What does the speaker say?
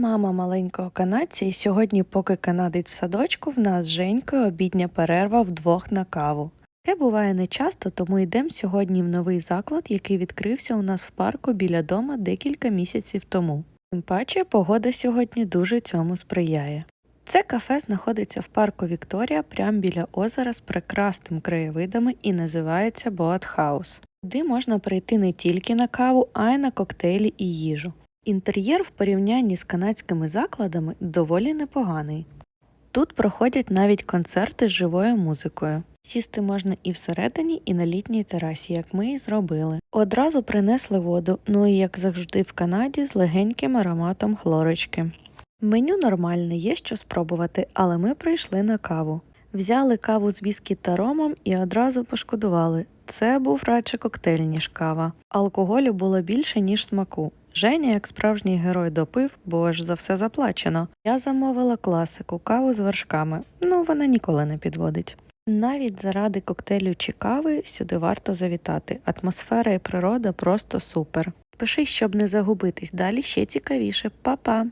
мама маленького канадця, і сьогодні, поки канадець в садочку, в нас з Женькою обідня перерва вдвох на каву. Таке буває нечасто, тому йдемо сьогодні в новий заклад, який відкрився у нас в парку біля дома декілька місяців тому. Тим паче погода сьогодні дуже цьому сприяє. Це кафе знаходиться в парку Вікторія прямо біля озера з прекрасними краєвидами і називається Боат Хаус. Сюди можна прийти не тільки на каву, а й на коктейлі і їжу. Інтер'єр в порівнянні з канадськими закладами доволі непоганий. Тут проходять навіть концерти з живою музикою. Сісти можна і всередині, і на літній терасі, як ми і зробили. Одразу принесли воду, ну і як завжди в Канаді з легеньким ароматом хлорочки. Меню нормальне, є що спробувати, але ми прийшли на каву. Взяли каву з віскі та ромом і одразу пошкодували. Це був радше коктейль, ніж кава. Алкоголю було більше, ніж смаку. Женя, як справжній герой, допив, бо аж за все заплачено. Я замовила класику, каву з вершками. Ну, вона ніколи не підводить. Навіть заради коктейлю чи кави сюди варто завітати. Атмосфера і природа просто супер. Пиши, щоб не загубитись. Далі ще цікавіше. Па-па!